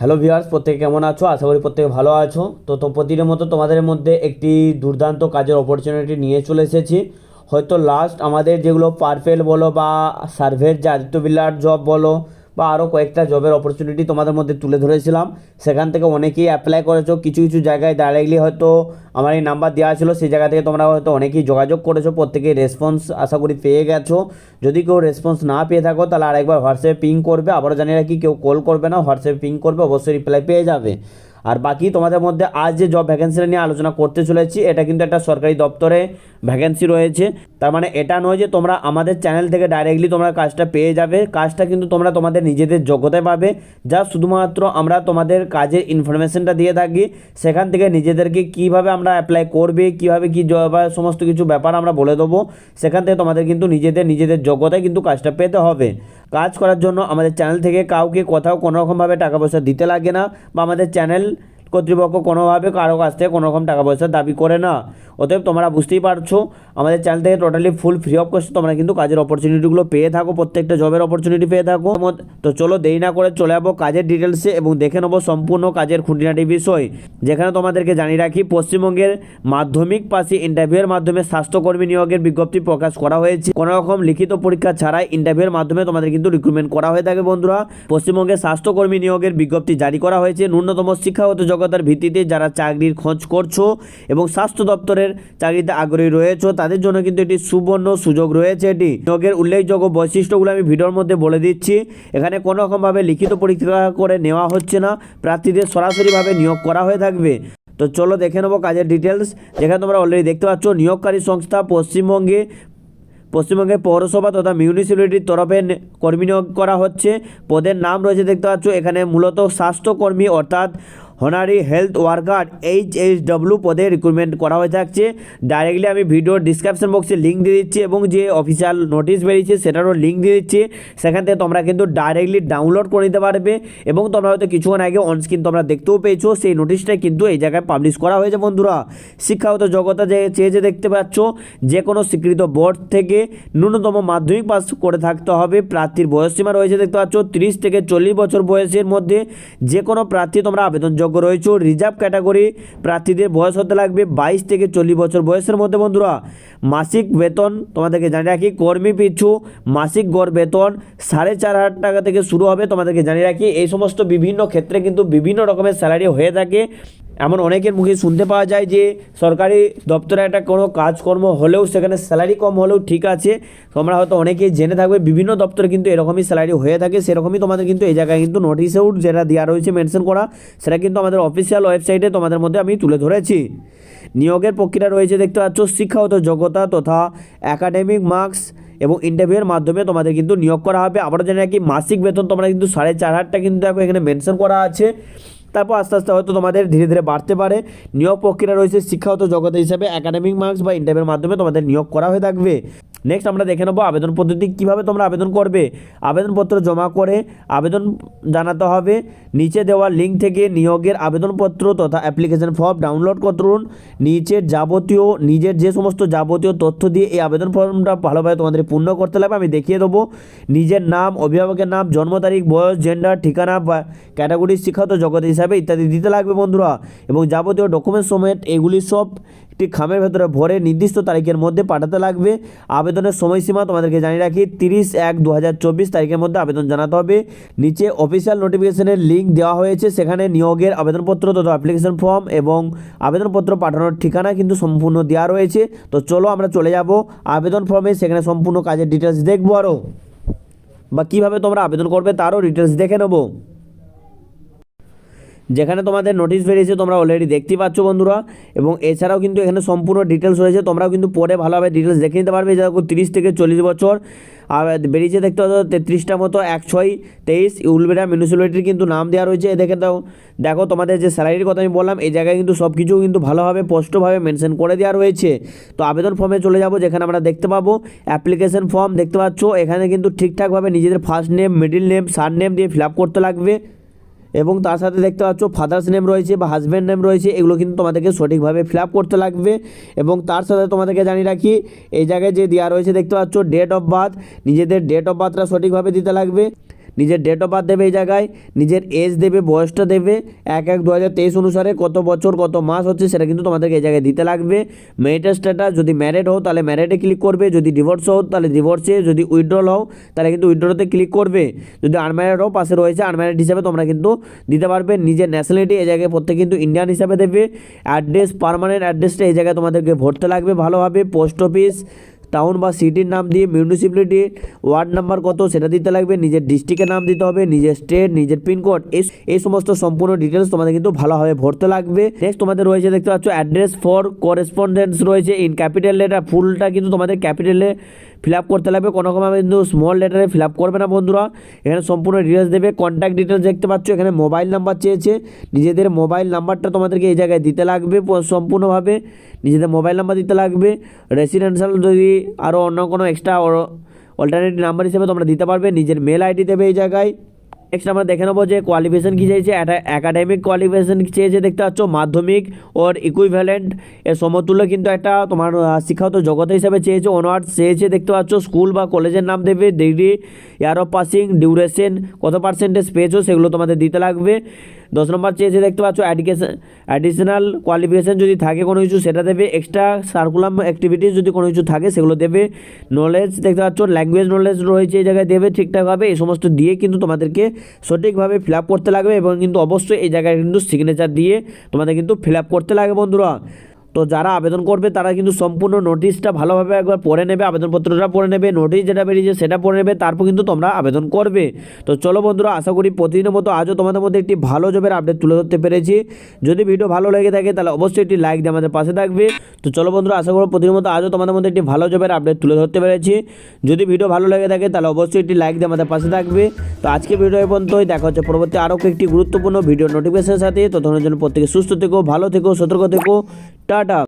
Hello viewers প্রত্যেকে কেমন আছো? আশা করি প্রত্যেকে ভালো আছো। তো তো প্রতিদিনের মতো তোমাদের মধ্যে একটি দুর্দান্ত কাজের অপরচুনিটি নিয়ে চলে এসেছি। হয়তো লাস্ট আমাদের যেগুলো পারফেল বলো বা সার্ভের যে আদিত্য বিল্লার জব বলো বা আরও কয়েকটা জবের অপরচুনিটি তোমাদের মধ্যে তুলে ধরেছিলাম। সেখান থেকে অনেকেই অ্যাপ্লাই করেছ, কিছু কিছু জায়গায় দাঁড়াইলে হয়তো আমার এই নাম্বার দেওয়া ছিল, সেই জায়গা থেকে তোমরা হয়তো অনেকেই যোগাযোগ করেছ, প্রত্যেকেই রেসপন্স আশা করি পেয়ে গেছো। যদি কেউ রেসপন্স না পেয়ে থাকো, তাহলে আরেকবার হোয়াটসঅ্যাপে পিং করবে, আবারও জানিয়ে রাখি, কেউ কল করবে না হোয়াটসঅ্যাপে পিং করবে, অবশ্যই রিপ্লাই পেয়ে যাবে। আর বাকি তোমাদের মধ্যে আজ যে জব ভ্যাকেন্সিটা নিয়ে আলোচনা করতে চলেছি, এটা কিন্তু একটা সরকারি দপ্তরে ভ্যাকেন্সি রয়েছে। তার মানে এটা নয় যে তোমরা আমাদের চ্যানেল থেকে ডাইরেক্টলি তোমরা কাজটা পেয়ে যাবে, কাজটা কিন্তু তোমরা তোমাদের নিজেদের যোগ্যতায় পাবে। যা শুধুমাত্র আমরা তোমাদের কাজের ইনফরমেশনটা দিয়ে থাকি, সেখান থেকে নিজেদেরকে কীভাবে আমরা অ্যাপ্লাই করবে, কীভাবে কি সমস্ত কিছু ব্যাপার আমরা বলে দেবো, সেখান থেকে তোমাদের কিন্তু নিজেদের নিজেদের যোগ্যতায় কিন্তু কাজটা পেতে হবে। কাজ করার জন্য আমাদের চ্যানেল থেকে কাউকে কোথাও কোনো রকমভাবে টাকা পয়সা দিতে লাগে না, বা আমাদের চ্যানেল কর্তৃপক্ষ কোনোভাবে কারও কাছ থেকে কোনো রকম টাকা পয়সা দাবি করে না। অতএব তোমরা বুঝতেই পারছ, আমাদের চ্যানেল থেকে totally full free of cost তোমরা কিন্তু কাজের অপরচুনিটিগুলো পেয়ে থাকো, প্রত্যেকটা জবের অপরচুনিটি পেয়ে থাকো। তো চলো দেরি না করে চলে যাব কাজের ডিটেলসে এবং দেখে নেব সম্পূর্ণ কাজের খুঁটিনাটি বিষয়। যেখানে তোমাদেরকে জানিয়ে রাখি, পশ্চিমবঙ্গের মাধ্যমিক পাশে ইন্টারভিউয়ের মাধ্যমে স্বাস্থ্যকর্মী নিয়োগের বিজ্ঞপ্তি প্রকাশ করা হয়েছে। কোনো রকম লিখিত পরীক্ষা ছাড়াই ইন্টারভিউয়ের মাধ্যমে তোমাদের কিন্তু রিক্রুটমেন্ট করা হয়ে থাকে বন্ধুরা। পশ্চিমবঙ্গের স্বাস্থ্যকর্মী নিয়োগের বিজ্ঞপ্তি জারি করা হয়েছে। ন্যূনতম শিক্ষাগত যোগ্যতার ভিত্তিতে যারা চাকরির খোঁজ করছ এবং স্বাস্থ্য দপ্তরের চাকরিতে আগ্রহী রয়েছে, তাদের জন্য কিন্তু এটি সুবর্ণ সুযোগ রয়েছে এটি। নিয়োগের উল্লেখযোগ্য বৈশিষ্ট্যগুলো আমি ভিডিওর মধ্যে বলে দিচ্ছি। এখানে কোনো রকমভাবে লিখিত পরীক্ষা করে নেওয়া হচ্ছে না। প্রার্থীদের সরাসরিভাবে নিয়োগ করা হয়ে থাকবে। তো চলো দেখে নেব কাজের ডিটেলস যেখানে তোমরা অলরেডি দেখতে পাচ্ছ, নিয়োগকারী সংস্থা পশ্চিমবঙ্গে পশ্চিমবঙ্গের পৌরসভা তথা মিউনিসিপ্যালিটির তরফে কর্মী নিয়োগ করা হচ্ছে। পদের নাম রয়েছে, দেখতে পাচ্ছ, এখানে মূলত স্বাস্থ্যকর্মী, অর্থাৎ honorary health worker H H W পদে রিক্রুটমেন্ট করা হয়ে থাকছে। ডাইরেক্টলি আমি ভিডিওর ডিসক্রিপশন বক্সে লিঙ্ক দিয়ে দিচ্ছি এবং যে অফিসিয়াল নোটিশ বেরিয়েছে সেটারও লিঙ্ক দিয়ে দিচ্ছি। সেখান থেকে তোমরা কিন্তু ডাইরেক্টলি ডাউনলোড করে নিতে পারবে এবং তোমরা হয়তো কিছুক্ষণ আগে অনস্ক্রিন তোমরা দেখতেও পেয়েছ, সেই নোটিশটাই কিন্তু এই জায়গায় পাবলিশ করা হয়েছে বন্ধুরা। শিক্ষাগত যোগ্যতা যে চেয়েছে দেখতে পাচ্ছ, যে কোনো স্বীকৃত বোর্ড থেকে ন্যূনতম মাধ্যমিক পাস করে থাকতে হবে। প্রার্থীর বয়সসীমা রয়েছে দেখতে পাচ্ছ, তিরিশ থেকে চল্লিশ বছর বয়সের মধ্যে। যে কোনো প্রার্থী তোমরা আবেদনযোগ্য রয়েছে রিজার্ভ ক্যাটাগরি প্রার্থীদের বয়স হতে লাগবে বাইশ থেকে চল্লিশ বছর বয়সের মধ্যে বন্ধুরা। মাসিক বেতন, তোমাদেরকে জানিয়ে রাখি, কর্মী পিছু মাসিক গড় বেতন সাড়ে চার হাজার টাকা থেকে শুরু হবে। তোমাদেরকে জানিয়ে রাখি, এই সমস্ত বিভিন্ন ক্ষেত্রে কিন্তু বিভিন্ন রকমের স্যালারি হয়ে থাকে। এমন অনেকের মুখে শুনতে পাওয়া যায় যে সরকারি দপ্তরে একটা কোনো কাজকর্ম হলেও সেখানে স্যালারি কম হলেও ঠিক আছে। তোমরা হয়তো অনেকেই জেনে থাকবে, বিভিন্ন দপ্তরে কিন্তু এরকমই স্যালারি হয়ে থাকে, সেরকমই তোমাদের কিন্তু এই জায়গায় কিন্তু নোটিশেও যেটা দেওয়া রয়েছে মেনশন করা, সেটা কিন্তু আমাদের অফিসিয়াল ওয়েবসাইটে তোমাদের মধ্যে আমি তুলে ধরেছি। নিয়োগের প্রক্রিয়া রয়েছে দেখতে পাচ্ছ, শিক্ষাগত যোগ্যতা তথা একাডেমিক মার্কস এবং ইন্টারভিউয়ের মাধ্যমে তোমাদের কিন্তু নিয়োগ করা হবে। আবারও জানি রাখি মাসিক বেতন, তোমরা কিন্তু সাড়ে চার হাজার টাকা কিন্তু দেখো এখানে মেনশন করা আছে। তারপর আস্তে আস্তে হয়তো তোমাদের ধীরে ধীরে বাড়তে পারে। নিয়োগ প্রক্রিয়া রয়েছে শিক্ষাগত যোগ্যতা হিসাবে একাডেমিক মার্কস বা ইন্টারভিউর মাধ্যমে তোমাদের নিয়োগ করা হয়ে থাকবে। নেক্সট আমরা দেখে নেব আবেদন পদ্ধতি, কীভাবে তোমরা আবেদন করবে। আবেদনপত্র জমা করে আবেদন জানাতে হবে। নিচে দেওয়া লিঙ্ক থেকে নিয়োগের আবেদনপত্র তথা অ্যাপ্লিকেশন ফর্ম ডাউনলোড করুন। নিচের যাবতীয়, নিজের যে সমস্ত যাবতীয় তথ্য দিয়ে এই আবেদন ফর্মটা ভালোভাবে তোমাদের পূর্ণ করতে লাগবে, আমি দেখিয়ে দেবো। নিজের নাম, অভিভাবকের নাম, জন্ম তারিখ, বয়স জেন্ডার ঠিকানা বা ক্যাটাগরি শিক্ষাগত জগৎ হিসাবে ইত্যাদি দিতে লাগবে বন্ধুরা। এবং যাবতীয় ডকুমেন্ট সমেত এগুলি সব একটি খামের ভেতরে ভরে নির্দিষ্ট তারিখের মধ্যে পাঠাতে লাগবে। আবেদনের সময়সীমা তোমাদেরকে জানিয়ে রাখি, তিরিশ এক দু তারিখের মধ্যে আবেদন জানাতে হবে। নিচে অফিসিয়াল নোটিফিকেশনের লিঙ্ক দেওয়া হয়েছে, সেখানে নিয়োগের আবেদনপত্র তথা অ্যাপ্লিকেশন ফর্ম এবং আবেদনপত্র পাঠানোর ঠিকানা কিন্তু সম্পূর্ণ দেওয়া রয়েছে। তো চলো আমরা চলে যাব আবেদন ফর্মে সেখানে সম্পূর্ণ কাজের ডিটেলস দেখব আরও বা কীভাবে তোমরা আবেদন করবে তারও ডিটেলস দেখে নেব। যেখানে তোমাদের নোটিশ বেরিয়েছে, তোমরা অলরেডি দেখতে পাচ্ছ বন্ধুরা। এবং এছাড়াও কিন্তু এখানে সম্পূর্ণ ডিটেলস রয়েছে। তোমরাও কিন্তু পরে ভালোভাবে ডিটেলস দেখে নিতে পারবে। যেরকম তিরিশ থেকে চল্লিশ বছর, আর বেরিয়েছে দেখতে পাচ্ছ তেত্রিশটা মতো, এক ছয় তেইশ, উলবেড়া মিউনিসিপ্যালিটির কিন্তু নাম দেওয়া রয়েছে। দেখে দাও। দেখো, তোমাদের যে স্যালারির কথা আমি বললাম, এই জায়গায় কিন্তু সব কিছু কিন্তু ভালোভাবে, স্পষ্টভাবে মেনশন করে দেওয়া রয়েছে। তো আবেদন ফর্মে চলে যাব, যেখানে আমরা দেখতে পাবো। অ্যাপ্লিকেশন ফর্ম দেখতে পাচ্ছ। এখানে কিন্তু ঠিকঠাকভাবে নিজেদের first name middle name surname দিয়ে ফিল করতে লাগবে। এবং তার সাথে দেখতে পাচ্ছ ফাদার্স নেম রয়েছে বা হাজব্যান্ড নেম রয়েছে, এগুলো কিন্তু তোমাদেরকে সঠিকভাবে ফিল করতে লাগবে। এবং তার সাথে তোমাদেরকে জানিয়ে রাখি, এই জায়গায় যে দেওয়া রয়েছে দেখতে পাচ্ছ ডেট অফ বার্থ নিজেদের ডেট অফ বার্থটা সঠিকভাবে দিতে লাগবে। নিজের ডেট অফ বার্থ দেবে এই জায়গায়, নিজের এজ দেবে, বয়সটা দেবে, এক এক দু অনুসারে কত বছর, কত মাস হচ্ছে সেটা কিন্তু তোমাদেরকে এই জায়গায় দিতে লাগবে। মেরিটাল স্ট্যাটাস যদি ম্যারেড হও তাহলে ম্যারেডে ক্লিক করবে, যদি ডিভোর্স হও তাহলে ডিভোর্সে যদি উইথড্রল হও তাহলে কিন্তু উইথড্রতে ক্লিক করবে। যদি আনম্যারেড হও পাশে রয়েছে আনম্যারেড হিসাবে তোমরা কিন্তু দিতে পারবে, নিজের ন্যাশনালিটি এই জায়গায় প্রত্যেকে কিন্তু ইন্ডিয়ান হিসাবে দেবে। অ্যাড্রেস পারমানেন্ট অ্যাড্রেসটা এই জায়গায় তোমাদেরকে ভরতে লাগবে ভালোভাবে পোস্ট অফিস টাউন বা সিটির নাম দিয়ে মিউনিসিপ্যালিটি ওয়ার্ড নাম্বার কত সেটা দিতে লাগবে, নিজের ডিস্ট্রিক্টের নাম দিতে হবে, নিজের স্টেট নিজের পিনকোড এই এই সমস্ত সম্পূর্ণ ডিটেলস তোমাদের কিন্তু ভালোভাবে ভরতে লাগবে। নেক্সট তোমাদের রয়েছে দেখতে পাচ্ছ অ্যাড্রেস ফর করেসপন্ডেন্স রয়েছে ইন ক্যাপিটাল লেটার ফুলটা কিন্তু তোমাদের ক্যাপিটালে ফিল আপ করতে লাগবে। কোনো রকমভাবে কিন্তু স্মল লেটারে ফিল আপ করবে না বন্ধুরা। এখানে সম্পূর্ণ ডিটেলস দেবে। কন্ট্যাক্ট ডিটেলস দেখতে পাচ্ছ, এখানে মোবাইল নাম্বার চেয়েছে। নিজেদের মোবাইল নাম্বারটা তোমাদেরকে এই জায়গায় দিতে লাগবে সম্পূর্ণভাবে। নিজেদের মোবাইল নাম্বার দিতে লাগবে। রেসিডেন্সিয়াল যদি আরও অন্য কোনো এক্সট্রা অল্টারনেটিভ নাম্বার হিসেবে তোমরা দিতে পারবে, নিজের মেল আইডি দেবে এই জায়গায়। নেক্সট আমরা দেখে নেব যে কোয়ালিফিকেশান কী চেয়েছে অ্যাকাডেমিক কোয়ালিফিকেশান চেয়েছে দেখতে পাচ্ছ? মাধ্যমিক ওর ইকুইভ্যালেন্ট এর সমতুল্য কিন্তু একটা তোমার শিক্ষাগত জগতে হিসাবে চেয়েছে অনার্স চেয়েছে দেখতে পাচ্ছ স্কুল বা কলেজের নাম দেবে degree year of passing duration কত পার্সেন্টেজ পেয়েছ সেগুলো তোমাদের দিতে লাগবে। দশ নম্বর চেয়েছে দেখতে পাচ্ছ অ্যাডিকেশন অ্যাডিশনাল কোয়ালিফিকেশান যদি থাকে কোনো কিছু, সেটা দেবে এক্সট্রা সার্কুলাম অ্যাক্টিভিটিস যদি কোনো কিছু থাকে, সেগুলো দেবে। নলেজ দেখতে পাচ্ছ ল্যাঙ্গুয়েজ নলেজ রয়েছে এই জায়গায়, দেবে ঠিকঠাকভাবে এই সমস্ত দিয়ে কিন্তু তোমাদেরকে সঠিকভাবে ফিল করতে লাগবে এবং কিন্তু অবশ্যই এই জায়গায় কিন্তু সিগনেচার দিয়ে তোমাদের কিন্তু ফিল করতে লাগে বন্ধুরা। তো যারা আবেদন করবে, তারা কিন্তু সম্পূর্ণ নোটিশটা ভালোভাবে একবার পড়ে নেবে, আবেদনপত্রটা পড়ে নেবে নোটিশ যেটা বেরিয়েছে সেটা পড়ে নেবে, তারপর কিন্তু তোমরা আবেদন করবে। তো চলো বন্ধুরা, আশা করি প্রতিদিনের মতো আজও তোমাদের মধ্যে একটি ভালো জবের আপডেট তুলে ধরতে পেরেছি। যদি ভিডিও ভালো লেগে থাকে, তাহলে অবশ্যই একটি লাইক দিয়ে আমাদের পাশে থাকবে। তো চলো বন্ধুরা, আশা করো প্রতিদিনের মতো আজও তোমাদের মধ্যে একটি ভালো জবের আপডেট তুলে ধরতে পেরেছি। যদি ভিডিও ভালো লেগে থাকে, তাহলে অবশ্যই একটি লাইক দিয়ে আমাদের পাশে থাকবে। তো আজকে ভিডিও পর্যন্তই, দেখা হচ্ছে পরবর্তী আরও একটি গুরুত্বপূর্ণ ভিডিও নোটিফিকেশনের সাথে। ততক্ষণের জন্য প্রত্যেকে সুস্থ থেকো, ভালো থেকো, সতর্ক থেকো। টাটা।